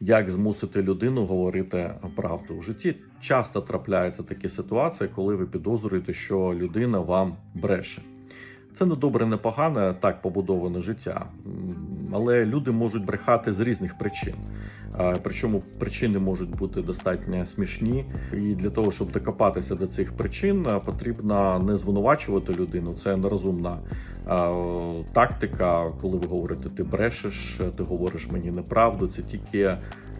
як змусити людину говорити правду. В житті часто трапляються такі ситуації, коли ви підозрюєте, що людина вам бреше. Це не добре, не погане, так побудоване життя. Але люди можуть брехати з різних причин. Причому причини можуть бути достатньо смішні. І для того, щоб докопатися до цих причин, потрібно не звинувачувати людину. Це нерозумна тактика, коли ви говорите, ти брешеш, ти говориш мені неправду. Це тільки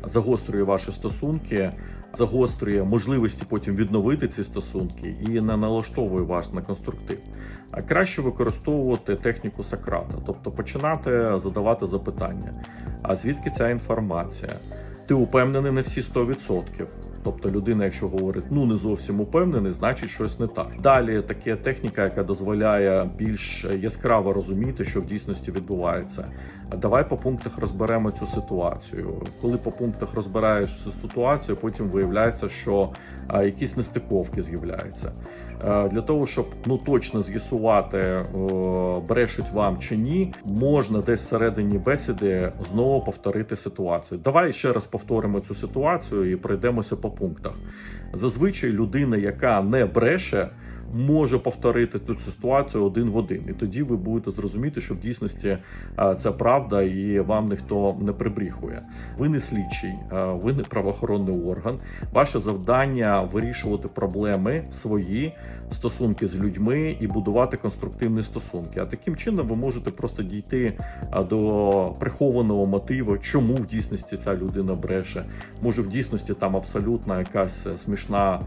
загострює ваші стосунки, загострює можливості потім відновити ці стосунки і не налаштовує вас на конструктив. Краще використовувати техніку Сократа, тобто починати задавати запитання. А звідки ця інформація? Ти упевнений на всі 100%. Тобто людина, якщо говорить ну не зовсім упевнений, значить щось не так. Далі таке техніка, яка дозволяє більш яскраво розуміти, що в дійсності відбувається. Давай по пунктах розберемо цю ситуацію. Коли по пунктах розбираєш цю ситуацію, потім виявляється, що якісь нестиковки з'являються. Для того, щоб ну точно з'ясувати, брешуть вам чи ні, можна десь всередині бесіди знову повторити ситуацію. Давай ще раз повторимо цю ситуацію і пройдемося по пунктах. Зазвичай людина, яка не бреше, може повторити цю ситуацію один в один, і тоді ви будете зрозуміти, що в дійсності е, це правда, і вам ніхто не прибріхує. Ви не слідчий, е, ви не правоохоронний орган. Ваше завдання вирішувати проблеми свої стосунки з людьми і будувати конструктивні стосунки. А таким чином ви можете просто дійти до прихованого мотиву, чому в дійсності ця людина бреше. Може, в дійсності там абсолютно якась е, смішна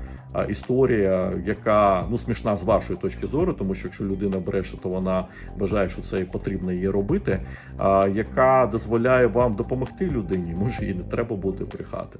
історія, яка ну смішна з вашої точки зору, тому що якщо людина бреше, то вона вважає, що це і потрібно її робити, яка дозволяє вам допомогти людині. Може, їй не треба буде брехати.